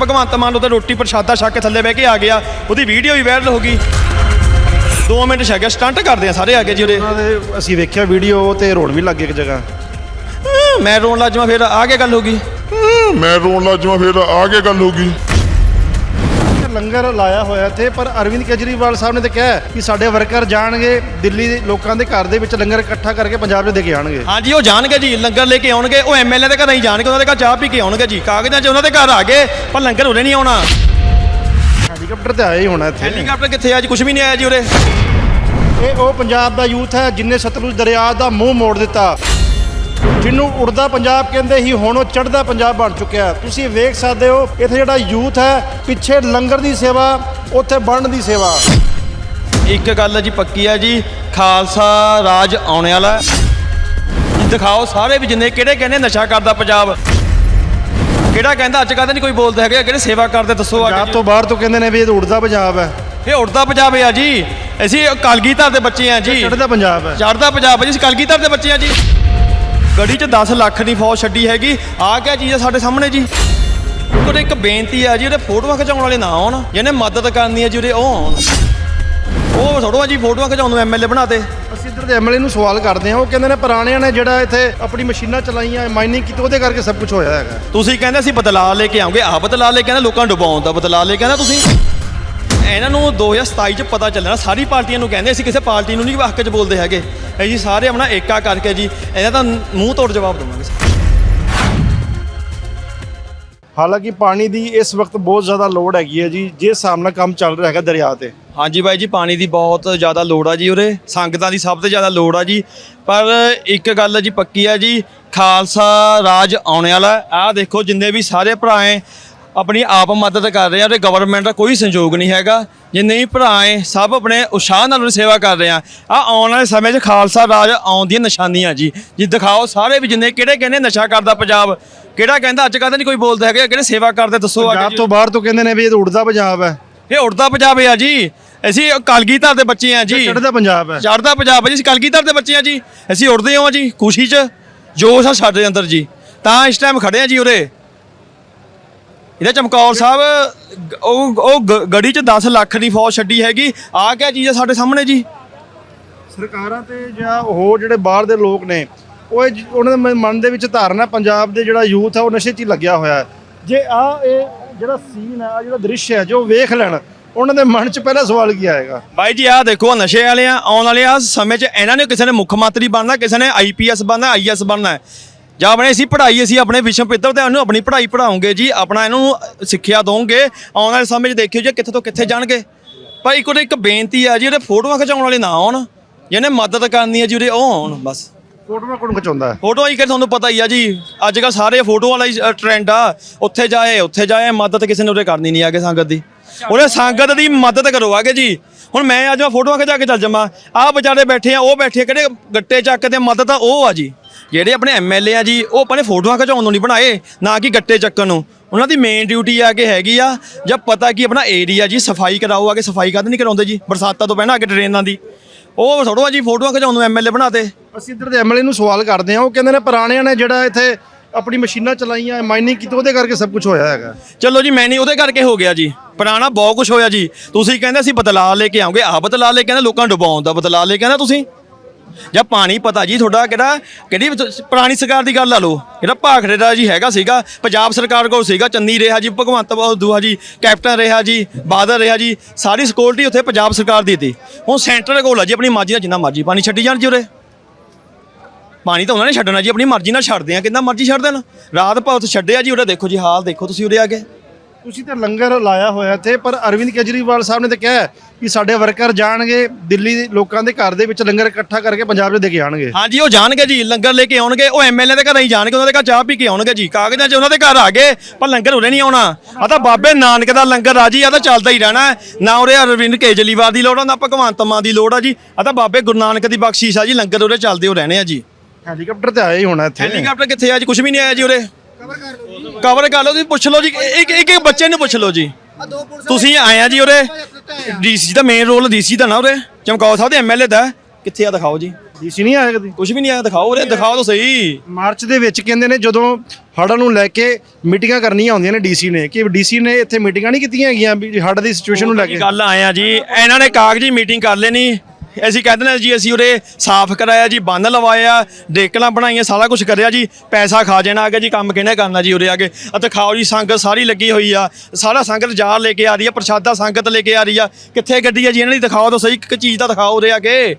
ਭਗਵੰਤ ਮਾਨ ਉਹਦਾ ਰੋਟੀ ਪ੍ਰਸ਼ਾਦਾ ਛੱਕ ਕੇ ਥੱਲੇ ਬਹਿ ਕੇ ਆ ਗਿਆ। ਉਹਦੀ ਵੀਡੀਓ ਵੀ ਵਾਇਰਲ ਹੋ ਗਈ। 2 ਮਿੰਟ ਛੱਕਿਆ ਸਟੰਟ ਕਰਦੇ ਆ ਸਾਰੇ ਆ ਕੇ ਜੀ ਉਰੇ ਉਹਨਾਂ ਦੇ ਅਸੀਂ ਵੇਖਿਆ ਵੀਡੀਓ ਤੇ ਰੋਣ ਵੀ ਲੱਗ ਗਏ ਇੱਕ ਜਗ੍ਹਾ। ਮੈਂ ਰੋਣ ਲੱਗ ਜਾਵਾਂ ਫਿਰ ਆ ਕੇ ਗੱਲ ਹੋ ਗਈ। ਮੈਂ ਰੋਣ ਲੱਗ ਜਾਵਾਂ ਫਿਰ ਆ ਕੇ ਗੱਲ ਹੋ ਗਈ। ਲੰਗਰ ਲਾਇਆ ਹੋਇਆ ਇੱਥੇ ਪਰ ਅਰਵਿੰਦ ਕੇਜਰੀਵਾਲ ਸਾਹਿਬ ਨੇ ਤਾਂ ਕਿਹਾ ਕਿ ਸਾਡੇ ਵਰਕਰ ਜਾਣਗੇ ਦਿੱਲੀ ਦੇ ਲੋਕਾਂ ਦੇ ਘਰ ਦੇ ਵਿੱਚ ਲੰਗਰ ਇਕੱਠਾ ਕਰਕੇ ਪੰਜਾਬ 'ਚ ਦੇ ਕੇ ਆਣਗੇ ਹਾਂਜੀ ਉਹ ਜਾਣਗੇ ਜੀ ਲੰਗਰ ਲੈ ਕੇ ਆਉਣਗੇ ਉਹ ਐਮਐਲਏ ਦੇ ਘਰ ਨਹੀਂ ਜਾਣਗੇ ਉਹਨਾਂ ਦੇ ਘਰ ਚਾਹ ਪੀ ਕੇ ਆਉਣਗੇ ਜੀ। ਕਾਗਜ਼ਾਂ 'ਚ ਉਹਨਾਂ ਦੇ ਘਰ ਆ ਗਏ ਪਰ ਲੰਗਰ ਉਰੇ ਨਹੀਂ ਆਉਣਾ। ਹੈਲੀਕਾਪਟਰ ਤੇ ਆਇਆ ਹੀ ਹੋਣਾ ਇੱਥੇ। ਹੈਲੀਕਾਪਟਰ ਕਿੱਥੇ ਆ ਜੀ? ਕੁਝ ਵੀ ਨਹੀਂ ਆਇਆ ਜੀ ਉਰੇ। ਇਹ ਉਹ ਪੰਜਾਬ ਦਾ ਯੂਥ ਹੈ ਜਿਨੇ ਸਤਲੁਜ ਦਰਿਆ ਦਾ ਮੂੰਹ ਮੋੜ ਦਿੱਤਾ। ਜਿਹਨੂੰ ਉੜਦਾ ਪੰਜਾਬ ਕਹਿੰਦੇ ਹੀ ਹੁਣ ਉਹ ਚੜ੍ਹਦਾ ਪੰਜਾਬ ਬਣ ਚੁੱਕਿਆ। ਤੁਸੀਂ ਵੇਖ ਸਕਦੇ ਹੋ ਇੱਥੇ ਜਿਹੜਾ ਯੂਥ ਹੈ ਪਿੱਛੇ ਲੰਗਰ ਦੀ ਸੇਵਾ ਉੱਥੇ ਬਣਨ ਦੀ ਸੇਵਾ। ਇੱਕ ਗੱਲ ਜੀ ਪੱਕੀ ਆ ਜੀ ਖਾਲਸਾ ਰਾਜ ਆਉਣੇ ਵਾਲਾ ਦਿਖਾਓ ਸਾਰੇ ਵੀ ਜਿੰਨੇ ਕਿਹੜੇ ਕਹਿੰਦੇ ਨਸ਼ਾ ਕਰਦਾ ਪੰਜਾਬ। ਕਿਹੜਾ ਕਹਿੰਦਾ ਅੱਜ ਕੱਲ੍ਹ ਨਹੀਂ ਕੋਈ ਬੋਲਦਾ ਹੈਗਾ ਕਿਹੜੇ ਸੇਵਾ ਕਰਦੇ ਦੱਸੋ ਆ ਪੰਜਾਬ ਤੋਂ ਬਾਹਰ ਤੋਂ ਕਹਿੰਦੇ ਨੇ ਵੀ ਇਹ ਉੜਦਾ ਪੰਜਾਬ ਹੈ। ਇਹ ਉੜਦਾ ਪੰਜਾਬ ਆ ਜੀ। ਅਸੀਂ ਕਲਗੀਧਰ ਦੇ ਬੱਚੇ ਆ ਜੀ। ਚੜ੍ਹਦਾ ਪੰਜਾਬ ਹੈ। ਚੜਦਾ ਪੰਜਾਬ ਹੈ ਜੀ ਅਸੀਂ ਕਲਗੀਧਰ ਦੇ ਬੱਚੇ ਆ ਜੀ। ਗੜੀ 'ਚ 10 ਲੱਖ ਦੀ ਫੌਜ ਛੱਡੀ ਹੈਗੀ। ਆ ਕਿਆ ਚੀਜ਼ ਆ ਸਾਡੇ ਸਾਹਮਣੇ ਜੀ। ਉਹਦੇ ਇੱਕ ਬੇਨਤੀ ਆ ਜੀ ਉਹਦੇ ਫੋਟੋਆਂ ਖਿਚਾਉਣ ਵਾਲੇ ਨਾ ਆਉਣ। ਜਿਹਨੇ ਮਦਦ ਕਰਨੀ ਹੈ ਜੀ ਉਹਦੇ ਉਹ ਆਉਣ। ਉਹ ਥੋੜੋ ਜੀ ਫੋਟੋਆਂ ਖਿਚਾਉਣ ਨੂੰ ਐਮਐਲਏ ਬਣਾਤੇ ਅਸੀਂ ਇੱਧਰ ਦੇ ਐਮਐਲਏ ਨੂੰ ਸਵਾਲ ਕਰਦੇ ਹਾਂ। ਉਹ ਕਹਿੰਦੇ ਨੇ ਪੁਰਾਣਿਆਂ ਨੇ ਜਿਹੜਾ ਇੱਥੇ ਆਪਣੀ ਮਸ਼ੀਨਾਂ ਚਲਾਈਆਂ ਮਾਈਨਿੰਗ ਕੀਤੀ ਉਹਦੇ ਕਰਕੇ ਸਭ ਕੁਝ ਹੋਇਆ ਹੈਗਾ। ਤੁਸੀਂ ਕਹਿੰਦੇ ਅਸੀਂ ਬਦਲਾਅ ਲੈ ਕੇ ਆਉਂਗੇ। ਆ ਬਦਲਾਅ ਲੈ ਕੇ ਆਉਂਦੇ ਲੋਕਾਂ ਨੂੰ ਡੁਬਾਉਣ ਦਾ ਬਦਲਾਅ ਲੈ ਕੇ ਆਉਂਦੇ ਤੁਸੀਂ। ਇਹਨਾਂ ਨੂੰ 2027 ਚ ਪਤਾ ਚੱਲਣਾ ਸਾਰੀ ਪਾਰਟੀਆਂ ਨੂੰ ਕਹਿੰਦੇ ਅਸੀਂ ਕਿਸੇ ਪਾਰਟੀ ਨੂੰ ਨਹੀਂ ਹੱਕ ਚ ਬੋਲਦੇ ਹੈਗੇ। ਇਹ ਜੀ ਸਾਰੇ ਆਪਣਾ ਏਕਾ ਕਰਕੇ ਜੀ ਇਹਨਾਂ ਦਾ ਮੂੰਹ ਤੋੜ ਜਵਾਬ ਦੇਵਾਂਗੇ ਹਾਲਾਂਕਿ ਪਾਣੀ ਦੀ ਇਸ ਵਕਤ ਬਹੁਤ ਜ਼ਿਆਦਾ ਲੋੜ ਹੈਗੀ ਹੈ ਜੀ ਹਿਸਾਬ ਨਾਲ ਕੰਮ ਚੱਲ ਰਿਹਾ ਹੈਗਾ ਦਰਿਆ ਤੇ। ਹਾਂਜੀ ਬਾਈ ਜੀ ਪਾਣੀ ਦੀ ਬਹੁਤ ਜ਼ਿਆਦਾ ਲੋੜ ਆ ਜੀ ਉਰੇ ਸੰਗਤਾਂ ਦੀ ਸਭ ਤੋਂ ਜ਼ਿਆਦਾ ਲੋੜ ਆ ਜੀ। ਪਰ ਇੱਕ ਗੱਲ ਜੀ ਪੱਕੀ ਆ ਜੀ ਖਾਲਸਾ ਰਾਜ ਆਉਣੇ ਵਾਲਾ ਆਹ ਦੇਖੋ ਜਿੰਨੇ ਵੀ ਸਾਰੇ ਭਰਾ ਹੈ ਆਪਣੀ ਆਪ ਮਦਦ ਕਰ ਰਹੇ ਆ ਤੇ ਗਵਰਨਮੈਂਟ ਦਾ ਕੋਈ ਸੰਯੋਗ ਨਹੀਂ ਹੈਗਾ। ਜਿੰਨੇ ਵੀ ਭਰਾ ਹੈ ਸਭ ਆਪਣੇ ਉਤਸ਼ਾਹ ਨਾਲ ਉਹਦੀ ਸੇਵਾ ਕਰ ਰਹੇ ਆ। ਆ ਆਉਣ ਵਾਲੇ ਸਮੇਂ 'ਚ ਖਾਲਸਾ ਰਾਜ ਆਉਣ ਦੀਆਂ ਨਿਸ਼ਾਨੀਆਂ ਜੀ। ਜੀ ਦਿਖਾਓ ਸਾਰੇ ਵੀ ਜਿੰਨੇ ਕਿਹੜੇ ਕਹਿੰਦੇ ਨਸ਼ਾ ਕਰਦਾ ਪੰਜਾਬ। ਕਿਹੜਾ ਕਹਿੰਦਾ ਅੱਜ ਕੱਲ੍ਹ ਨਹੀਂ ਕੋਈ ਬੋਲਦਾ ਹੈਗਾ ਕਿਹੜੇ ਸੇਵਾ ਕਰਦੇ ਦੱਸੋ ਪੰਜਾਬ ਤੋਂ ਬਾਹਰ ਤੋਂ ਕਹਿੰਦੇ ਨੇ ਵੀ ਇਹ ਉੜਦਾ ਪੰਜਾਬ ਹੈ। ਇਹ ਉੜਦਾ ਪੰਜਾਬ ਆ ਜੀ। ਅਸੀਂ ਕਲਗੀਧਰ ਦੇ ਬੱਚੇ ਆ ਜੀ। ਚੜ੍ਹਦਾ ਪੰਜਾਬ ਹੈ। ਚੜਦਾ ਪੰਜਾਬ ਆ ਜੀ ਅਸੀਂ ਕਲਗੀਧਰ ਦੇ ਬੱਚੇ ਆ ਜੀ। ਅਸੀਂ ਉੜਦੇ ਹਾਂ ਜੀ ਖੁਸ਼ੀ 'ਚ। ਜੋਸ਼ ਆ ਸਾਡੇ ਅੰਦਰ ਜੀ। ਤਾਂ ਇਸ ਟਾਈਮ ਖੜੇ ਆ ਜੀ ਉਰੇ। ਇਹਦਾ ਚਮਕੌਰ ਸਾਹਿਬ ਉਹ ਉਹ ਗੜੀ 'ਚ 10 ਲੱਖ ਦੀ ਫੌਜ ਛੱਡੀ ਹੈਗੀ। ਆ ਕਿਆ ਚੀਜ਼ ਆ ਸਾਡੇ ਸਾਹਮਣੇ ਜੀ? ਸਰਕਾਰਾਂ ਤੇ ਜਾਂ ਹੋਰ ਜਿਹੜੇ ਬਾਹਰ ਦੇ ਲੋਕ ਨੇ ਉਹ ਉਹਨਾਂ ਦੇ ਮਨ ਦੇ ਵਿੱਚ ਧਾਰਨਾ ਪੰਜਾਬ ਦੇ ਜਿਹੜਾ ਯੂਥ ਹੈ ਉਹ ਨਸ਼ੇ 'ਚ ਹੀ ਲੱਗਿਆ ਹੋਇਆ ਹੈ। ਜੇ ਆ ਇਹ ਜਿਹੜਾ ਸੀਨ ਹੈ ਆ ਜਿਹੜਾ ਦ੍ਰਿਸ਼ ਹੈ ਜੋ ਵੇਖ ਲੈਣ ਉਹਨਾਂ ਦੇ ਮਨ 'ਚ ਪਹਿਲਾ ਸਵਾਲ ਕੀ ਆਏਗਾ? ਬਾਈ ਜੀ ਆਹ ਦੇਖੋ ਨਸ਼ੇ ਵਾਲੇ ਆ ਆਉਣ ਵਾਲੇ ਆ ਸਮੇਂ 'ਚ ਇਹਨਾਂ ਨੇ ਕਿਸੇ ਨੇ ਮੁੱਖ ਮੰਤਰੀ ਬਣਨਾ ਕਿਸੇ ਨੇ ਆਈਪੀਐਸ ਬਣਨਾ ਆਈਐਸ ਬਣਨਾ ਹੈ। ਜਾਂ ਆਪਣੇ ਅਸੀਂ ਪੜ੍ਹਾਈ ਅਸੀਂ ਆਪਣੇ ਵਿਸ਼ਵ ਪੱਧਰ ਤੇ ਉਹਨੂੰ ਆਪਣੀ ਪੜ੍ਹਾਈ ਪੜਾਉਂਗੇ ਜੀ ਆਪਣਾ ਇਹਨਾਂ ਨੂੰ ਸਿੱਖਿਆ ਦੋਗੇ ਆਉਣ ਵਾਲੇ ਸਮੇਂ 'ਚ ਦੇਖਿਓ ਜੀ ਕਿੱਥੇ ਤੋਂ ਕਿੱਥੇ ਜਾਣਗੇ। ਇੱਕ ਉਹਦੇ ਇੱਕ ਬੇਨਤੀ ਆ ਜੀ ਉਹਦੇ ਫੋਟੋਆਂ ਖਿਚਾਉਣ ਵਾਲੇ ਨਾ ਆਉਣ ਜਿਹਨੇ ਮਦਦ ਕਰਨੀ ਹੈ ਜੀ ਉਹਦੇ ਉਹ ਆਉਣ ਬਸ। ਫੋਟੋਆਂ ਕੋਣ ਖਿਚਾਉਂਦਾ ਫੋਟੋ ਹੀ ਕਿ ਤੁਹਾਨੂੰ ਪਤਾ ਹੀ ਆ ਜੀ ਅੱਜ ਕੱਲ ਸਾਰੇ ਫੋਟੋ ਵਾਲਾ ਹੀ ਟ੍ਰੈਂਡ ਆ ਉੱਥੇ ਜਾਏ ਉੱਥੇ ਜਾਏ ਮਦਦ ਕਿਸੇ ਨੇ ਉਰੇ ਕਰਨੀ ਨਹੀਂ ਆਗੇ ਸੰਗਤ ਦੀ। ਉਹਨੇ ਸੰਗਤ ਦੀ ਮਦਦ ਕਰੋ ਆਗੇ ਜੀ। ਹੁਣ ਮੈਂ ਅੱਜ ਮੈਂ ਫੋਟੋਆਂ ਖਿਚਾ ਕੇ ਚੱਲ ਜਾਵਾਂ ਆਹ ਵਿਚਾਰੇ ਬੈਠੇ ਆ ਉਹ ਬੈਠੇ ਆ, ਕਿਹੜੇ ਗੱਟੇ ਚੱਕਦੇ ਮਦਦ ਤਾਂ ਉਹ ਆ ਜੀ। ਜਿਹੜੇ ਆਪਣੇ ਐਮਐਲਏ ਆ ਜੀ ਉਹ ਆਪਣੇ ਫੋਟੋਆਂ ਖਿਚਾਉਣ ਨੂੰ ਨਹੀਂ ਬਣਾਏ ਨਾ ਕਿ ਗੱਟੇ ਚੱਕਣ ਨੂੰ। ਉਹਨਾਂ ਦੀ ਮੇਨ ਡਿਊਟੀ ਆ ਕੇ ਹੈਗੀ ਆ ਜਦ ਪਤਾ ਕਿ ਆਪਣਾ ਏਰੀਆ ਜੀ ਸਫ਼ਾਈ ਕਰਾਓ ਆਗੇ ਸਫ਼ਾਈ ਕਦ ਨਹੀਂ ਕਰਾਉਂਦੇ ਜੀ ਬਰਸਾਤਾਂ ਤੋਂ ਪਹਿਲਾਂ ਅੱਗੇ ਟ੍ਰੇਨਾਂ ਦੀ। ਉਹ ਥੋੜੋ ਆ ਜੀ ਫੋਟੋਆਂ ਖਿਚਾਉਣ ਨੂੰ ਐਮਐਲਏ ਬਣਾਤੇ ਅਸੀਂ ਇੱਧਰ ਦੇ ਐਮਐਲਏ ਨੂੰ ਸਵਾਲ ਕਰਦੇ ਹਾਂ ਉਹ ਕਹਿੰਦੇ ਨੇ ਪੁਰਾਣਿਆਂ ਨੇ ਜਿਹੜਾ ਇੱਥੇ ਆਪਣੀ ਮਸ਼ੀਨਾਂ ਚਲਾਈਆਂ ਮਾਈਨਿੰਗ ਕੀਤੀ ਉਹਦੇ ਕਰਕੇ ਸਭ ਕੁਝ ਹੋਇਆ ਹੈਗਾ। ਚਲੋ ਜੀ ਮੈਂ ਨਹੀਂ ਉਹਦੇ ਕਰਕੇ ਹੋ ਗਿਆ ਜੀ। ਪੁਰਾਣਾ ਬਹੁਤ ਕੁਝ ਹੋਇਆ ਜੀ। ਤੁਸੀਂ ਕਹਿੰਦੇ ਅਸੀਂ ਬਦਲਾਅ ਲੈ ਕੇ ਆਉਂਗੇ ਆ ਬਦਲਾਅ ਲੈ ਕੇ ਆਉਂਦੇ ਲੋਕਾਂ ਨੂੰ ਡੁਬਾਉਣ ਦਾ ਬਦਲਾਅ ਲੈ ਕੇ ਆਉਂਦੇ ਤੁਸੀਂ। ਜਾਂ ਪਾਣੀ ਪਤਾ ਜੀ ਤੁਹਾਡਾ ਕਿਹੜਾ, ਕਿਹੜੀ ਪੁਰਾਣੀ ਸਰਕਾਰ ਦੀ ਗੱਲ ਲਾ ਲਓ। ਜਿਹੜਾ ਭਾਖੜੇ ਦਾ ਜੀ ਹੈਗਾ ਸੀਗਾ, ਪੰਜਾਬ ਸਰਕਾਰ ਕੋਲ ਸੀਗਾ, ਚੰਨੀ ਰਿਹਾ ਜੀ, ਭਗਵੰਤ ਦੂਆ ਜੀ, ਕੈਪਟਨ ਰਿਹਾ ਜੀ, ਬਾਦਲ ਰਿਹਾ ਜੀ, ਸਾਰੀ ਸਿਕਿਉਰਿਟੀ ਉੱਥੇ ਪੰਜਾਬ ਸਰਕਾਰ ਦੀ ਤੀ। ਹੁਣ ਸੈਂਟਰ ਕੋਲ ਆ ਜੀ, ਆਪਣੀ ਮਰਜ਼ੀ ਨਾਲ ਜਿੰਨਾ ਮਰਜ਼ੀ ਪਾਣੀ ਛੱਡੀ ਜਾਣ ਜੀ ਉਰੇ। ਪਾਣੀ ਤਾਂ ਉਹਨਾਂ ਨੇ ਛੱਡਣਾ ਜੀ, ਆਪਣੀ ਮਰਜ਼ੀ ਨਾਲ ਛੱਡਦੇ ਆ, ਕਿੰਨਾ ਮਰਜ਼ੀ ਛੱਡ ਦੇਣ। ਰਾਤ ਭਾਉ ਛੱਡਿਆ ਜੀ, ਉਰੇ ਦੇਖੋ ਜੀ ਹਾਲ ਦੇਖੋ ਤੁਸੀਂ ਉਰੇ ਆ ਕੇ। ਤੁਸੀਂ ਤਾਂ ਲੰਗਰ ਲਾਇਆ ਹੋਇਆ ਇੱਥੇ ਪਰ ਅਰਵਿੰਦ ਕੇਜਰੀਵਾਲ ਸਾਹਿਬ ਨੇ ਤਾਂ ਕਿਹਾ ਹੈ ਕਿ ਸਾਡੇ ਵਰਕਰ ਜਾਣਗੇ ਦਿੱਲੀ ਦੇ ਲੋਕਾਂ ਦੇ ਘਰ ਦੇ ਵਿੱਚ ਲੰਗਰ ਇਕੱਠਾ ਕਰਕੇ ਪੰਜਾਬ 'ਚ ਦੇ ਕੇ ਆਣਗੇ। ਹਾਂਜੀ ਉਹ ਜਾਣਗੇ ਜੀ ਲੰਗਰ ਲੈ ਕੇ ਆਉਣਗੇ ਉਹ ਐਮਐਲਏ ਦੇ ਘਰ ਨਹੀਂ ਜਾਣਗੇ ਉਹਨਾਂ ਦੇ ਘਰ ਚਾਹ ਪੀ ਕੇ ਆਉਣਗੇ ਜੀ। ਕਾਗਜ਼ਾਂ 'ਚ ਉਹਨਾਂ ਦੇ ਘਰ ਆ ਗਏ ਪਰ ਲੰਗਰ ਉਰੇ ਨਹੀਂ ਆਉਣਾ। ਆ ਤਾਂ ਬਾਬੇ ਨਾਨਕ ਦਾ ਲੰਗਰ ਆ ਜੀ ਆ ਤਾਂ ਚੱਲਦਾ ਹੀ ਰਹਿਣਾ। ਹੈ। ਨਾ ਉਰੇ ਅਰਵਿੰਦ ਕੇਜਰੀਵਾਲ ਦੀ ਲੋੜ ਆ ਨਾ ਭਗਵੰਤ ਮਾਨ ਦੀ ਲੋੜ ਆ ਜੀ। ਆ ਤਾਂ ਬਾਬੇ ਗੁਰੂ ਨਾਨਕ ਦੀ ਬਖਸ਼ਿਸ਼ ਆ ਜੀ ਲੰਗਰ ਉਰੇ ਚੱਲਦੇ ਹੋ ਰਹਿਣੇ ਆ ਜੀ। ਹੈਲੀਕਾਪਟਰ ਤੇ ਆਇਆ ਹੀ ਹੋਣਾ ਇੱਥੇ। ਹੈਲੀਕਾਪਟਰ ਕਿੱਥੇ ਆ ਜੀ? ਕੁਝ ਵੀ ਨਹੀਂ ਆਇਆ ਜੀ ਉਰੇ। ਕਵਰ ਕਰ ਲਓ ਜੀ ਪੁੱਛ ਲਓ ਜੀ ਇੱਕ ਇੱਕ ਇੱਕ ਬੱਚੇ ਨੂੰ ਪੁੱਛ ਲਓ ਜੀ। ਤੁਸੀਂ ਆਏ ਆ ਜੀ ਉਰੇ। ਡੀਸੀ ਦਾ ਮੇਨ ਰੋਲ ਡੀਸੀ ਦਾ ਨਾ ਉਰੇ। ਚਮਕੌਰ ਸਾਹਿਬ ਦੇ ਐਮਐਲਏ ਦਾ। ਕਿੱਥੇ ਆ ਦਿਖਾਓ ਜੀ। ਡੀਸੀ ਨਹੀਂ ਆਇਆ ਕਦੀ? ਕੁਝ ਵੀ ਨਹੀਂ ਆਇਆ ਦਿਖਾਓ ਉਰੇ ਦਿਖਾਓ ਤਾਂ ਸਹੀ। ਮਾਰਚ ਦੇ ਵਿੱਚ ਕਹਿੰਦੇ ਨੇ ਜਦੋਂ ਹੜ੍ਹਾਂ ਨੂੰ ਲੈ ਕੇ ਮੀਟਿੰਗਾਂ ਕਰਨੀਆਂ ਹੁੰਦੀਆਂ ਨੇ ਡੀਸੀ ਨੇ ਕਿ ਡੀਸੀ ਨੇ ਇੱਥੇ ਮੀਟਿੰਗਾਂ ਨਹੀਂ ਕੀਤੀਆਂ ਹੈਗੀਆਂ ਵੀ ਹੜ੍ਹ ਦੀ ਸਿਚੁਏਸ਼ਨ ਨੂੰ ਲੈ ਕੇ? ਗੱਲ ਆਇਆ ਜੀ ਇਹਨਾਂ ਨੇ ਕਾਗਜ਼ੀ ਮੀਟਿੰਗ ਕਰ ਲੈਣੀ। ਅਸੀਂ ਕਹਿੰਦੇ ਨੇ ਜੀ ਅਸੀਂ ਉਰੇ ਸਾਫ਼ ਕਰਾਇਆ ਜੀ ਬੰਨ ਲਵਾਇਆ ਡੇਕਲਾਂ ਬਣਾਈਆਂ ਸਾਰਾ ਕੁਝ ਕਰਿਆ ਜੀ ਪੈਸਾ ਖਾ ਜਾਣਾ ਆ ਗਿਆ ਜੀ ਕੰਮ ਕਿਹਨੇ ਕਰਨਾ ਜੀ ਉਰੇ ਆ ਕੇ। ਅਤੇ ਖਾਓ ਜੀ ਸੰਗਤ ਸਾਰੀ ਲੱਗੀ ਹੋਈ ਆ ਸਾਰਾ ਸੰਗਤ ਜਾਰ ਲੈ ਕੇ ਆ ਰਹੀ ਆ ਪ੍ਰਸ਼ਾਦਾ ਸੰਗਤ ਲੈ ਕੇ ਆ ਰਹੀ ਆ। ਕਿੱਥੇ ਗੱਡੀ ਆ ਜੀ ਇਹਨਾਂ ਦੀ ਦਿਖਾਓ ਤਾਂ ਸਹੀ ਇੱਕ ਚੀਜ਼ ਤਾਂ ਦਿਖਾਓ ਉਰੇ ਆ ਕੇ।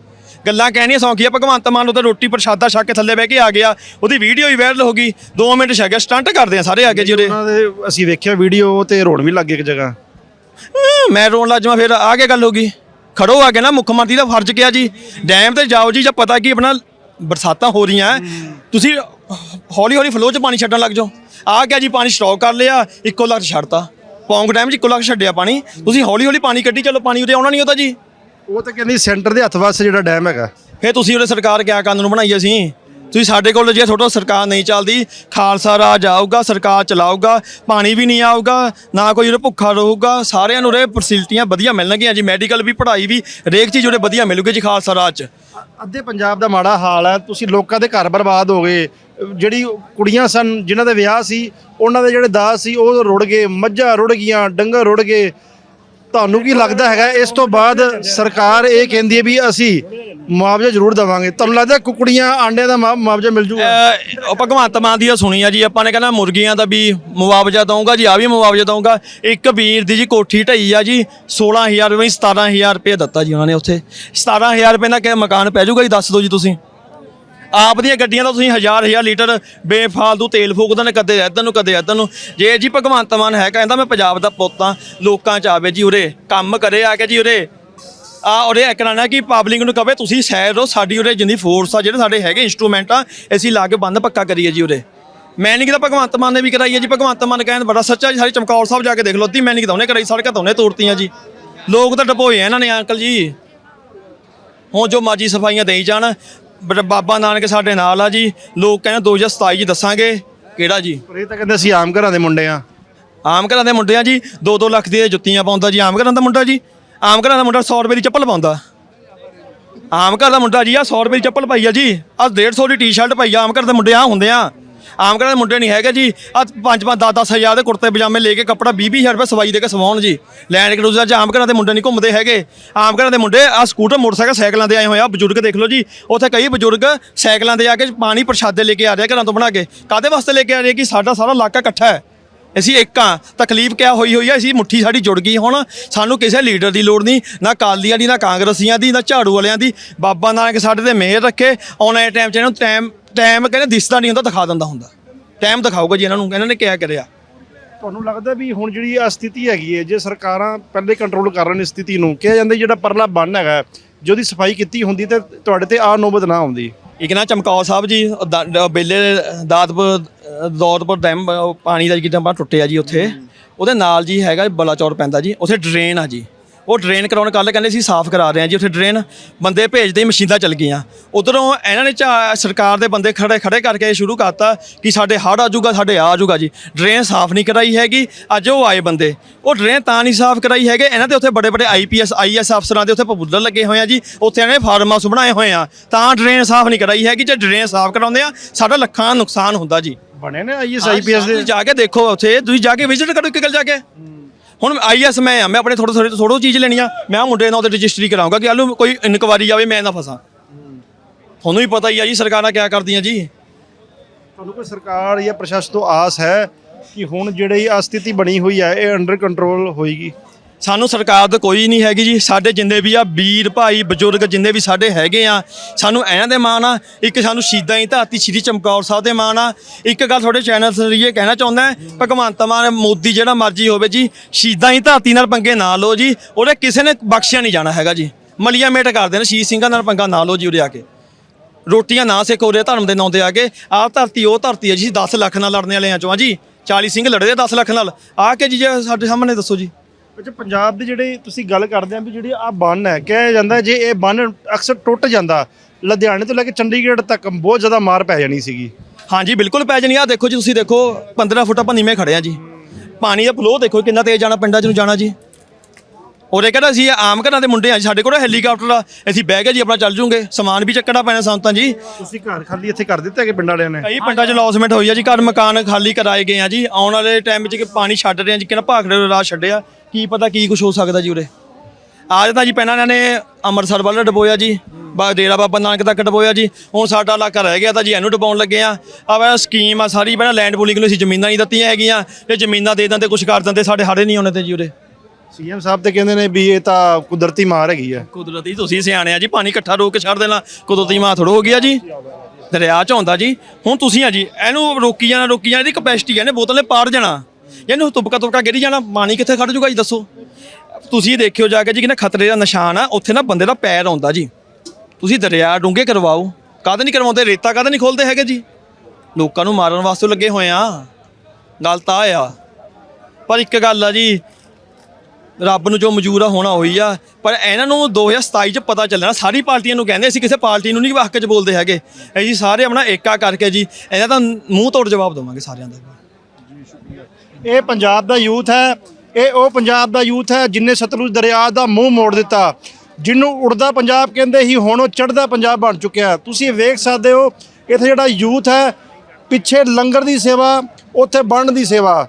ਗੱਲਾਂ ਕਹਿਣੀਆਂ ਸੌਂਕੀਆਂ ਭਗਵੰਤ ਮਾਨ ਉਹ ਤਾਂ ਰੋਟੀ ਪ੍ਰਸ਼ਾਦਾ ਛੱਕ ਕੇ ਥੱਲੇ ਬਹਿ ਕੇ ਆ ਗਿਆ ਉਹਦੀ ਵੀਡੀਓ ਹੀ ਵਾਇਰਲ ਹੋ ਗਈ 2 ਮਿੰਟ ਛੱਕ ਗਿਆ ਸਟੰਟ ਕਰਦੇ ਆ ਸਾਰੇ ਆ ਕੇ ਜੀ ਉਰੇ। ਉਹਨਾਂ ਦੇ ਅਸੀਂ ਵੇਖਿਆ ਵੀਡੀਓ ਤੇ ਰੋਣ ਵੀ ਲੱਗ ਗਏ ਇੱਕ ਜਗ੍ਹਾ। ਮੈਂ ਰੋਣ ਲੱਗ ਜਾਵਾਂ ਫਿਰ ਆ ਕੇ ਗੱਲ ਹੋ ਗਈ। ਖੜੋ ਆ ਕੇ ਨਾ ਮੁੱਖ ਮੰਤਰੀ ਦਾ ਫਰਜ਼ ਕਿਹਾ ਜੀ? ਡੈਮ ਤੇ ਜਾਓ ਜੀ ਜਦ ਪਤਾ ਕੀ ਆਪਣਾ ਬਰਸਾਤਾਂ ਹੋ ਰਹੀਆਂ। ਤੁਸੀਂ ਹੌਲੀ ਹੌਲੀ ਫਲੋ 'ਚ ਪਾਣੀ ਛੱਡਣ ਲੱਗ ਜਾਓ। ਆ ਗਿਆ ਜੀ ਪਾਣੀ ਸਟਾਕ ਕਰ ਲਿਆ ਇੱਕੋ ਲੱਖ ਛੱਡਤਾ। ਪੌਂਗ ਡੈਮ 'ਚ ਇੱਕੋ ਲੱਖ ਛੱਡਿਆ ਪਾਣੀ। ਤੁਸੀਂ ਹੌਲੀ ਹੌਲੀ ਪਾਣੀ ਕੱਢੀ ਚਲੋ ਪਾਣੀ ਉਰੇ ਆਉਣਾ ਨਹੀਂ ਹੁੰਦਾ ਜੀ। ਉਹ ਤਾਂ ਕਹਿੰਦੀ ਸੈਂਟਰ ਦੇ ਹੱਥ ਵਾਸਤੇ ਜਿਹੜਾ ਡੈਮ ਹੈਗਾ। ਫਿਰ ਤੁਸੀਂ ਉਰੇ ਸਰਕਾਰ ਕਿਆ ਕਾਨੂੰਨ ਬਣਾਈ ਅਸੀਂ? ਤੁਸੀਂ ਸਾਡੇ ਕੋਲ ਜੇ ਤੁਹਾਡਾ ਸਰਕਾਰ ਨਹੀਂ ਚੱਲਦੀ, ਖਾਲਸਾ ਰਾਜ ਆਊਗਾ, ਸਰਕਾਰ ਚਲਾਊਗਾ, ਪਾਣੀ ਵੀ ਨਹੀਂ ਆਊਗਾ, ਨਾ ਕੋਈ ਉਰੇ ਭੁੱਖਾ ਰਹੂਗਾ, ਸਾਰਿਆਂ ਨੂੰ ਉਰੇ ਫੈਸਿਲਿਟੀਆਂ ਵਧੀਆ ਮਿਲਣਗੀਆਂ ਜੀ ਮੈਡੀਕਲ ਵੀ, ਪੜ੍ਹਾਈ ਵੀ, ਹਰੇਕ ਚੀਜ਼ ਉਰੇ ਵਧੀਆ ਮਿਲੂਗੀ ਜੀ ਖਾਲਸਾ ਰਾਜ। 'ਚ ਅੱਧੇ ਪੰਜਾਬ ਦਾ ਮਾੜਾ ਹਾਲ ਹੈ, ਤੁਸੀਂ ਲੋਕਾਂ ਦੇ ਘਰ ਬਰਬਾਦ ਹੋ ਗਏ, ਜਿਹੜੀ ਕੁੜੀਆਂ ਸਨ, ਜਿਨ੍ਹਾਂ ਦੇ ਵਿਆਹ ਸੀ, ਉਹਨਾਂ ਦੇ ਜਿਹੜੇ ਦਾਜ ਸੀ, ਉਹ ਰੁੜ ਗਏ, ਮੱਝਾਂ ਰੁੜ ਗਈਆਂ, ਡੰਗਰ ਰੁੜ ਗਏ ਤੁਹਾਨੂੰ ਕੀ ਲੱਗਦਾ ਹੈਗਾ? ਇਸ ਤੋਂ ਬਾਅਦ ਸਰਕਾਰ ਇਹ ਕਹਿੰਦੀ ਹੈ ਵੀ ਅਸੀਂ ਮੁਆਵਜ਼ਾ ਜ਼ਰੂਰ ਦੇਵਾਂਗੇ। ਤੁਹਾਨੂੰ ਲੱਗਦਾ ਕੁਕੜੀਆਂ ਆਂਡਿਆਂ ਦਾ ਮੁਆ- ਮੁਆਵਜ਼ਾ ਮਿਲ ਜੂਗਾ? ਅਹ ਭਗਵੰਤ ਮਾਨ ਦੀ ਤਾਂ ਸੁਣੀ ਆ ਜੀ, ਆਪਾਂ ਨੇ ਕਹਿੰਦਾ ਮੁਰਗੀਆਂ ਦਾ ਵੀ ਮੁਆਵਜ਼ਾ ਦਊਂਗਾ ਜੀ ਆ ਵੀ ਮੁਆਵਜ਼ਾ ਦਊਂਗਾ। ਇੱਕ ਵੀਰ ਦੀ ਜੀ ਕੋਠੀ ਢਈ ਆ ਜੀ 16000 ਰੁਪਏ 17000 ਰੁਪਏ ਦਿੱਤਾ ਜੀ ਉਹਨਾਂ ਨੇ ਉੱਥੇ। 17000 ਰੁਪਏ ਨਾਲ ਕਿ ਮਕਾਨ ਪੈ ਜਾਊਗਾ ਜੀ, ਦੱਸ ਦਿਓ ਜੀ ਤੁਸੀਂ। ਆਪ ਦੀਆਂ ਗੱਡੀਆਂ ਦਾ ਤੁਸੀਂ ਹਜ਼ਾਰ ਹਜ਼ਾਰ ਲੀਟਰ ਬੇਫਾਲਤੂ ਤੇਲ ਫੂਕਦੇ ਨੇ ਕਦੇ ਇੱਧਰ ਨੂੰ, ਕਦੇ ਇੱਧਰ ਨੂੰ। ਜੇ ਜੀ ਭਗਵੰਤ ਮਾਨ ਹੈ, ਕਹਿੰਦਾ ਮੈਂ ਪੰਜਾਬ ਦਾ ਪੁੱਤ ਹਾਂ, ਲੋਕਾਂ ਚ ਆਵੇ ਜੀ ਉਰੇ, ਕੰਮ ਕਰੇ ਆ ਕੇ ਜੀ ਉਰੇ। ਆ ਉਰੇ ਇੱਕ ਨਾ ਕਿ ਪਬਲਿਕ ਨੂੰ ਕਵੇ, ਤੁਸੀਂ ਸੈਰ ਰਹੋ, ਸਾਡੀ ਉਰੇ ਜਿੰਨੀ ਫੋਰਸ ਆ, ਜਿਹੜੇ ਸਾਡੇ ਹੈਗੇ ਇਨਸਟਰੂਮੈਂਟ ਆ, ਅਸੀਂ ਲਾ ਕੇ ਬੰਦ ਪੱਕਾ ਕਰੀਏ ਜੀ ਉਰੇ। ਮੈਂ ਨਹੀਂ ਕਿਹਾ ਭਗਵੰਤ ਮਾਨ ਨੇ ਵੀ ਕਰਾਈ ਹੈ ਜੀ, ਭਗਵੰਤ ਮਾਨ ਕਹਿੰਦਾ ਬੜਾ ਸੱਚਾ ਜੀ, ਸਾਰੀ ਚਮਕੌਰ ਸਾਹਿਬ ਜਾ ਕੇ ਦੇਖ ਲਓ, ਅੱਧੀ ਮੈਂ ਨਹੀਂ ਕਿਹਾ ਉਹਨੇ ਕਰਾਈ, ਸੜਕਾਂ ਤਾਂ ਉਹਨੇ ਤੋੜਤੀਆਂ ਜੀ। ਲੋਕ ਤਾਂ ਡਬੋਏ ਇਹਨਾਂ ਨੇ ਅੰਕਲ ਜੀ। ਹੁਣ ਜੋ ਮਾਜੀ ਸਫਾਈਆਂ ਦੇਈ ਜਾਣ ਬਟ ਬਾਬਾ ਨਾਨਕ ਸਾਡੇ ਨਾਲ ਆ ਜੀ। ਲੋਕ ਕਹਿੰਦੇ 2027 ਜੀ ਦੱਸਾਂਗੇ। ਕਿਹੜਾ ਜੀ? ਪਰ ਇਹ ਤਾਂ ਕਹਿੰਦੇ ਅਸੀਂ ਆਮ ਘਰਾਂ ਦੇ ਮੁੰਡੇ ਆ। ਆਮ ਘਰਾਂ ਦੇ ਮੁੰਡੇ ਆ ਜੀ। 2-2 ਲੱਖ ਦੀਆਂ ਜੁੱਤੀਆਂ ਪਾਉਂਦਾ ਜੀ। ਆਮ ਘਰਾਂ ਦਾ ਮੁੰਡਾ ਜੀ। ਆਮ ਘਰਾਂ ਦਾ ਮੁੰਡਾ 100 ਰੁਪਏ ਦੀ ਚੱਪਲ ਪਾਉਂਦਾ। ਆਮ ਘਰ ਦਾ ਮੁੰਡਾ ਜੀ ਆ 100 ਰੁਪਏ ਦੀ ਚੱਪਲ ਪਾਈ ਆ ਜੀ। ਆ 150 ਦੀ ਟੀ-ਸ਼ਰਟ ਪਾਈ ਆ। ਆਮ ਘਰ ਦੇ ਮੁੰਡੇ ਆ ਹੁੰਦੇ ਆ। ਆਮ ਘਰਾਂ ਦੇ ਮੁੰਡੇ ਨਹੀਂ ਹੈਗੇ ਜੀ। ਆ 5-5 10-10 ਹਜ਼ਾਰ ਦੇ ਕੁੜਤੇ, ਪਜਾਮੇ ਲੈ ਕੇ ਕੱਪੜਾ 20-20 ਹਜ਼ਾਰ ਰੁਪਏ ਸਵਾਈ ਦੇ ਕੇ ਸਵਾਉਣ ਜੀ। ਲੈਂਡ ਕਰੂਜ਼ਰ ਚ ਆਮ ਘਰਾਂ ਦੇ ਮੁੰਡੇ ਨਹੀਂ ਘੁੰਮਦੇ ਹੈਗੇ। ਆਮ ਘਰਾਂ ਦੇ ਮੁੰਡੇ ਆ ਸਕੂਟਰ, ਮੋਟਰਸਾਈਕਲ, ਸਾਈਕਲਾਂ ਦੇ ਆਏ ਹੋਏ ਆ। ਬਜ਼ੁਰਗ ਦੇਖ ਲਓ ਜੀ, ਉੱਥੇ ਕਈ ਬਜ਼ੁਰਗ ਸਾਈਕਲਾਂ ਦੇ ਆ ਕੇ ਪਾਣੀ ਪ੍ਰਸ਼ਾਦੇ ਲੈ ਕੇ ਆ ਰਹੇ ਘਰਾਂ ਤੋਂ ਬਣਾ ਕੇ। ਕਾਦੇ ਵਾਸਤੇ ਲੈ ਕੇ ਆ ਰਹੇ ਕਿ ਸਾਡਾ ਸਾਰਾ ਇਲਾਕਾ ਇਕੱਠਾ ਹੈ? ਅਸੀਂ ਇੱਕ ਆ ਤਕਲੀਫ ਕਿਆ ਹੋਈ ਹੋਈ ਆ? ਅਸੀਂ ਮੁੱਠੀ ਸਾਡੀ ਜੁੜ ਗਈ ਹੁਣ। ਸਾਨੂੰ ਕਿਸੇ ਲੀਡਰ ਦੀ ਲੋੜ ਨਹੀਂ, ਨਾ ਕਾਲੀਆਂ ਦੀ, ਨਾ ਕਾਂਗਰਸੀਆਂ ਦੀ, ਨਾ ਝਾੜੂ ਵਾਲਿਆਂ ਦੀ। ਬਾਬਾ ਨਾਨਕ ਸਾਡੇ ਤੇ ਮਿਹਰ ਰੱਖੇ। ਆਉਣ ਵਾਲੇ ਟਾਈਮ 'ਚ ਇਹਨੂੰ ਟਾਈਮ ਟਾਈਮ ਕਹਿੰਦੇ ਦਿਸਦਾ ਨਹੀਂ ਹੁੰਦਾ, ਦਿਖਾ ਦਿੰਦਾ ਹੁੰਦਾ। ਟਾਈਮ ਦਿਖਾਊਗਾ ਜੀ ਇਹਨਾਂ ਨੂੰ। ਇਹਨਾਂ ਨੇ ਕਿਹਾ ਕਰਿਆ? ਤੁਹਾਨੂੰ ਲੱਗਦਾ ਵੀ ਹੁਣ ਜਿਹੜੀ ਆ ਸਥਿਤੀ ਹੈਗੀ ਹੈ ਜੇ ਸਰਕਾਰਾਂ ਪਹਿਲੇ ਕੰਟਰੋਲ ਕਰ ਰਹੇ ਸਥਿਤੀ ਨੂੰ, ਕਿਹਾ ਜਾਂਦਾ ਜਿਹੜਾ ਪਰਲਾ ਬੰਨ ਹੈਗਾ, ਜੇ ਉਹਦੀ ਸਫ਼ਾਈ ਕੀਤੀ ਹੁੰਦੀ ਤੇ ਤੁਹਾਡੇ ਤੇ ਆ ਨੋਬਤ ਨਾ ਆਉਂਦੀ। ਇੱਕ ਨਾ ਚਮਕੌਰ ਸਾਹਿਬ ਜੀ ਦਾ- ਦ- ਬੇਲੇ ਦਾਤਪੁਰ ਦੌਦਪੁਰ ਡੈਮ ਪਾਣੀ ਦਾ ਜਿੱਦਾਂ ਬਾਹਰ ਟੁੱਟਿਆ ਜੀ ਉੱਥੇ ਉਹਦੇ ਨਾਲ ਜੀ ਹੈਗਾ ਬਲਾਚੌਰ ਪੈਂਦਾ ਜੀ ਉੱਥੇ ਡਰੇਨ ਆ ਜੀ। ਉਹ ਡਰੇਨ ਕਰਾਉਣ ਕੱਲ ਕਹਿੰਦੇ ਸੀ ਸਾਫ਼ ਕਰਾ ਰਹੇ ਆ ਜੀ ਉੱਥੇ ਡਰੇਨ ਬੰਦੇ ਭੇਜਦੇ ਹੀ ਮਸ਼ੀਨਾਂ ਚੱਲ ਗਈਆਂ। ਉਧਰੋਂ ਇਹਨਾਂ ਨੇ ਝਾ- ਸਰਕਾਰ ਦੇ ਬੰਦੇ ਖੜੇ ਖੜੇ ਕਰਕੇ ਸ਼ੁਰੂ ਕਰਤਾ ਕਿ ਸਾਡੇ ਹੜ੍ਹ ਆ ਜਾਊਗਾ ਸਾਡੇ ਆ ਜਾਊਗਾ ਜੀ। ਡਰੇਨ ਸਾਫ਼ ਨਹੀਂ ਕਰਾਈ ਹੈਗੀ ਅੱਜ ਉਹ ਆਏ ਬੰਦੇ। ਉਹ ਡਰੇਨ ਤਾਂ ਨਹੀਂ ਸਾਫ਼ ਕਰਾਈ ਹੈਗੇ ਇਹਨਾਂ ਦੇ ਉੱਥੇ ਬੜੇ ਬੜੇ ਆਈਪੀਐਸ ਆਈਐਸ ਅਫਸਰਾਂ ਦੇ ਉੱਥੇ ਪਪੂਲਰ ਲੱਗੇ ਹੋਏ ਆ ਜੀ। ਉੱਥੇ ਇਹਨਾਂ ਨੇ ਫਾਰਮ ਹਾਊਸ ਬਣਾਏ ਹੋਏ ਆ। ਤਾਂ ਡਰੇਨ ਸਾਫ਼ ਨਹੀਂ ਕਰਾਈ ਹੈਗੀ ਜੇ ਡਰੇਨ ਸਾਫ਼ ਕਰਾਉਂਦੇ ਆ ਸਾਡਾ ਲੱਖਾਂ ਦਾ ਨੁਕਸਾਨ ਹੁੰਦਾ ਜੀ। ਬਣੇ ਨੇ ਆਈਐਸ ਆਈਪੀਐਸ ਦੇ? ਤੁਸੀਂ ਜਾ ਕੇ ਦੇਖੋ ਉੱਥੇ ਤੁਸੀਂ ਜਾ ਕੇ ਵਿਜ਼ਿਟ ਕਰੋ ਇੱਕ ਗੱਲ ਜਾ ਕੇ। ਹੁਣ ਆਈਐਸ ਮੈਂ ਆ, ਮੈਂ ਆਪਣੇ ਥੋੜੇ ਥੋੜੇ ਥੋੜੋ ਚੀਜ਼ ਲੈਣੀ ਆ। ਮੈਂ ਮੁੰਡੇ ਨਾਲ ਤੇ ਰਜਿਸਟਰੀ ਕਰਾਉਂਗਾ ਕਿ ਆਲੂ ਕੋਈ ਇਨਕੁਆਰੀ ਆਵੇ, ਮੈਂ ਨਾ ਫਸਾਂ। ਤੁਹਾਨੂੰ ਵੀ ਪਤਾ ਹੀ ਆ ਜੀ, ਸਰਕਾਰਾਂ ਕਿਆ ਕਰਦੀਆਂ ਜੀ। ਤੁਹਾਨੂੰ ਕੋਈ ਸਰਕਾਰ ਜਾਂ ਪ੍ਰਸ਼ਾਸਨ ਤੋਂ ਆਸ ਹੈ ਕਿ ਹੁਣ ਜਿਹੜੀ ਆ ਸਥਿਤੀ ਬਣੀ ਹੋਈ ਹੈ ਇਹ ਅੰਡਰ ਕੰਟਰੋਲ ਹੋਏਗੀ? ਸਾਨੂੰ ਸਰਕਾਰ ਤੋਂ ਕੋਈ ਨਹੀਂ ਹੈਗੀ ਜੀ। ਸਾਡੇ ਜਿੰਨੇ ਵੀ ਆ ਵੀਰ ਭਾਈ, ਬਜ਼ੁਰਗ ਜਿੰਨੇ ਵੀ ਸਾਡੇ ਹੈਗੇ ਆ, ਸਾਨੂੰ ਐਂ ਦੇ ਮਾਣ ਆ, ਇੱਕ ਸਾਨੂੰ ਸ਼ਹੀਦਾਂ ਦੀ ਧਰਤੀ ਸ਼੍ਰੀ ਚਮਕੌਰ ਸਾਹਿਬ ਦੇ ਮਾਣ ਆ। ਇੱਕ ਗੱਲ ਤੁਹਾਡੇ ਚੈਨਲ ਜ਼ਰੀਏ ਕਹਿਣਾ ਚਾਹੁੰਦਾ ਭਗਵੰਤ ਮਾਨ ਮੋਦੀ ਜਿਹੜਾ ਮਰਜ਼ੀ ਹੋਵੇ ਜੀ, ਸ਼ਹੀਦਾਂ ਦੀ ਧਰਤੀ ਨਾਲ ਪੰਗੇ ਨਾ ਲਓ ਜੀ, ਉਹਦੇ ਕਿਸੇ ਨੇ ਬਖਸ਼ਿਆ ਨਹੀਂ ਜਾਣਾ ਹੈਗਾ ਜੀ। ਮਲੀਆਂ ਮੇਟ ਕਰਦੇ ਨੇ, ਸ਼ਹੀਦ ਸਿੰਘਾਂ ਨਾਲ ਪੰਗਾ ਨਾ ਲਓ ਜੀ ਉਰੇ ਆ ਕੇ। ਰੋਟੀਆਂ ਨਾ ਸਿੱਖੋ ਉਰੇ, ਧਰਮ ਦੇ ਨਾਂ ਤੇ ਆ ਕੇ। ਆਹ ਧਰਤੀ, ਉਹ ਧਰਤੀ ਹੈ ਜੀ 10 ਲੱਖ ਨਾਲ ਲੜਨੇ ਵਾਲਿਆਂ ਚੋਂ ਆ ਜੀ। 40 ਸਿੰਘ ਲੜਦੇ ਆ 10 ਲੱਖ ਨਾਲ। ਆ ਕੇ ਜੀ ਜੇ ਸਾਡੇ ਸਾਹਮਣੇ ਦੱਸੋ ਜੀ। ਅੱਛਾ, ਪੰਜਾਬ ਦੇ ਜਿਹੜੇ ਤੁਸੀਂ ਗੱਲ ਕਰਦੇ ਆ ਵੀ ਜਿਹੜੀ ਆ ਬੰਨ ਹੈ, ਕਿਹਾ ਜਾਂਦਾ ਜੇ ਇਹ ਬੰਨ ਅਕਸਰ ਟੁੱਟ ਜਾਂਦਾ, ਲੁਧਿਆਣੇ ਤੋਂ ਲੈ ਕੇ ਚੰਡੀਗੜ੍ਹ ਤੱਕ ਬਹੁਤ ਜ਼ਿਆਦਾ ਮਾਰ ਪੈ ਜਾਣੀ ਸੀਗੀ। ਹਾਂਜੀ, ਬਿਲਕੁਲ ਪੈ ਜਾਣੀ ਆ। ਦੇਖੋ ਜੀ, ਤੁਸੀਂ ਦੇਖੋ 15 ਫੁੱਟ ਆਪਾਂ ਨੀਵੇਂ ਖੜੇ ਆ ਜੀ। ਪਾਣੀ ਦਾ ਫਲੋ ਦੇਖੋ ਕਿੰਨਾ ਤੇਜ਼ ਜਾਣਾ, ਪਿੰਡਾਂ ਚ ਨੂੰ ਜਾਣਾ ਜੀ। ਉਰੇ ਕਹਿੰਦਾ ਅਸੀਂ ਆਮ ਘਰਾਂ ਦੇ ਮੁੰਡੇ ਆ ਜੀ, ਸਾਡੇ ਕੋਲ ਹੈਲੀਕਾਪਟਰ ਆ। ਅਸੀਂ ਬਹਿ ਕੇ ਜੀ ਆਪਣਾ ਚੱਲ ਜੂਗੇ। ਸਮਾਨ ਵੀ ਚੱਕਣਾ ਪੈਣਾ ਸਾਨੂੰ ਤਾਂ ਜੀ। ਤੁਸੀਂ ਘਰ ਖਾਲੀ ਇੱਥੇ ਕਰ ਦਿੱਤੇ ਕਿ ਪਿੰਡ ਵਾਲਿਆਂ ਨੇ? ਕਈ ਪਿੰਡਾਂ 'ਚ ਲੌਸਮੈਂਟ ਹੋਈ ਆ ਜੀ ਘਰ ਮਕਾਨ ਖਾਲੀ ਕਰਾਏ ਗਏ ਆ ਜੀ। ਆਉਣ ਵਾਲੇ ਟਾਈਮ ਵਿੱਚ ਕਿ ਪਾਣੀ ਛੱਡ ਰਹੇ ਆ ਜੀ ਕਿਹਨਾਂ ਭਾਖੜੇ ਨੂੰ ਰਾਹ ਛੱਡਿਆ? ਕੀ ਪਤਾ ਕੀ ਕੁਝ ਹੋ ਸਕਦਾ ਜੀ ਉਰੇ। ਆਜ ਤਾਂ ਜੀ ਪਹਿਲਾਂ ਇਹਨਾਂ ਨੇ ਅੰਮ੍ਰਿਤਸਰ ਵੱਲ ਡਬੋਇਆ ਜੀ ਬਾ ਡੇਰਾ ਬਾਬਾ ਨਾਨਕ ਤੱਕ ਡਬੋਇਆ ਜੀ। ਹੁਣ ਸਾਡਾ ਇਲਾਕਾ ਰਹਿ ਗਿਆ ਤਾਂ ਜੀ ਇਹਨੂੰ ਡਬਾਉਣ ਲੱਗੇ ਆ। ਆ ਵਾ ਸਕੀਮ ਆ ਸਾਰੀ ਪਹਿਲਾਂ ਲੈਂਡ ਪੂਲਿੰਗ ਨੂੰ ਅਸੀਂ ਜ਼ਮੀਨਾਂ ਨਹੀਂ ਦਿੱਤੀਆਂ ਹੈਗੀਆਂ ਤੇ ਜ਼ਮੀਨਾਂ ਦੇ ਦਿੰਦੇ ਕੁਝ ਕਰ ਦਿੰਦੇ ਸਾਡੇ ਹਾੜੇ ਨਹੀਂ ਆਉਣੇ ਤੇ ਜੀ ਉਰੇ। ਸੀਐਮ ਸਾਹਿਬ ਤੇ ਕਹਿੰਦੇ ਨੇ ਵੀ ਇਹ ਤਾਂ ਕੁਦਰਤੀ ਮਾਰ ਹੈਗੀ ਆ। ਕੁਦਰਤੀ ਤੁਸੀਂ ਸਿਆਣੇ ਆ ਜੀ, ਪਾਣੀ ਇਕੱਠਾ ਰੋਕ ਕੇ ਛੱਡ ਦੇਣਾ, ਕੁਦਰਤੀ ਮਾਂ ਥੋੜੋ ਹੋ ਗਿਆ ਜੀ। ਦਰਿਆ ਚ ਆਉਂਦਾ ਜੀ, ਹੁਣ ਤੁਸੀਂ ਆ ਜੀ, ਇਹਨੂੰ ਰੋਕੀ ਜਾਣਾ ਰੋਕੀ ਜਾਣਾ, ਇਹਦੀ ਕਪੈਸਿਟੀ ਹੈ ਨੇ ਬੋਤਲ ਨੇ ਪਾੜ ਜਾਣਾ। ਇਹਨੂੰ ਤੁਬਕਾ ਤੁਬਕਾ ਗਿਰੀ ਜਾਣਾ, ਪਾਣੀ ਕਿੱਥੇ ਖੜ ਜੂਗਾ ਜੀ, ਦੱਸੋ। ਤੁਸੀਂ ਦੇਖਿਓ ਜਾ ਕੇ ਜੀ, ਕਿੰਨਾ ਖਤਰੇ ਦਾ ਨਿਸ਼ਾਨ ਆ, ਉੱਥੇ ਨਾ ਬੰਦੇ ਦਾ ਪੈਰ ਆਉਂਦਾ ਜੀ। ਤੁਸੀਂ ਦਰਿਆ ਡੂੰਘੇ ਕਰਵਾਓ, ਕਾਹਦੇ ਨਹੀਂ ਕਰਵਾਉਂਦੇ, ਰੇਤਾ ਕਾਹਦੇ ਨਹੀਂ ਖੋਲਦੇ ਹੈਗੇ ਜੀ? ਲੋਕਾਂ ਨੂੰ ਮਾਰਨ ਵਾਸਤੇ ਲੱਗੇ ਹੋਏ ਆ। ਗੱਲ ਤਾਂ ਆ। ਪਰ ਇੱਕ ਗੱਲ ਆ ਜੀ ਰੱਬ ਨੂੰ ਜੋ ਮਨਜ਼ੂਰ ਆ, ਹੋਣਾ ਹੋਈ ਆ। ਪਰ ਇਹਨਾਂ ਨੂੰ 2027 ਚ ਪਤਾ ਚੱਲਣਾ, ਸਾਰੀ ਪਾਰਟੀਆਂ ਨੂੰ ਕਹਿੰਦੇ, ਅਸੀਂ ਕਿਸੇ ਪਾਰਟੀ ਨੂੰ ਨਹੀਂ ਹੱਕ ਚ ਬੋਲਦੇ ਹੈਗੇ। ਇਹ ਜੀ ਸਾਰੇ ਆਪਣਾ ਏਕਾ ਕਰਕੇ ਜੀ, ਇਹਨਾਂ ਦਾ ਮੂੰਹ ਤੋੜ ਜਵਾਬ ਦੇਵਾਂਗੇ ਸਾਰਿਆਂ ਦਾ। ਇਹ ਪੰਜਾਬ ਦਾ ਯੂਥ ਹੈ, ਇਹ ਉਹ ਪੰਜਾਬ ਦਾ ਯੂਥ ਹੈ ਜਿਨੇ ਸਤਲੁਜ ਦਰਿਆ ਦਾ ਮੂੰਹ ਮੋੜ ਦਿੱਤਾ। ਜਿਹਨੂੰ ਉੜਦਾ ਪੰਜਾਬ ਕਹਿੰਦੇ ਸੀ ਹੁਣ ਉਹ ਚੜਦਾ ਪੰਜਾਬ ਬਣ ਚੁੱਕਿਆ ਤੁਸੀਂ ਵੇਖ ਸਕਦੇ ਹੋ, ਇੱਥੇ ਜਿਹੜਾ ਯੂਥ ਹੈ, ਪਿੱਛੇ ਲੰਗਰ ਦੀ ਸੇਵਾ, ਉੱਥੇ ਬਣਨ ਦੀ ਸੇਵਾ।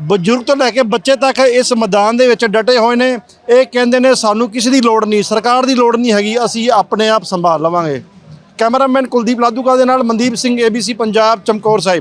ਬਜ਼ੁਰਗ ਤੋਂ ਲੈ ਕੇ ਬੱਚੇ ਤੱਕ ਇਸ ਮੈਦਾਨ ਦੇ ਵਿੱਚ ਡਟੇ ਹੋਏ ਨੇ। ਇਹ ਕਹਿੰਦੇ ਨੇ, ਸਾਨੂੰ ਕਿਸੇ ਦੀ ਲੋੜ ਨਹੀਂ, ਸਰਕਾਰ ਦੀ ਲੋੜ ਨਹੀਂ ਹੈਗੀ, ਅਸੀਂ ਆਪਣੇ ਆਪ ਸੰਭਾਲ ਲਵਾਂਗੇ। ਕੈਮਰਾਮੈਨ ਕੁਲਦੀਪ ਲਾਦੂਕਾ ਦੇ ਨਾਲ ਮਨਦੀਪ ਸਿੰਘ ABC ਪੰਜਾਬ, ਚਮਕੌਰ ਸਾਹਿਬ।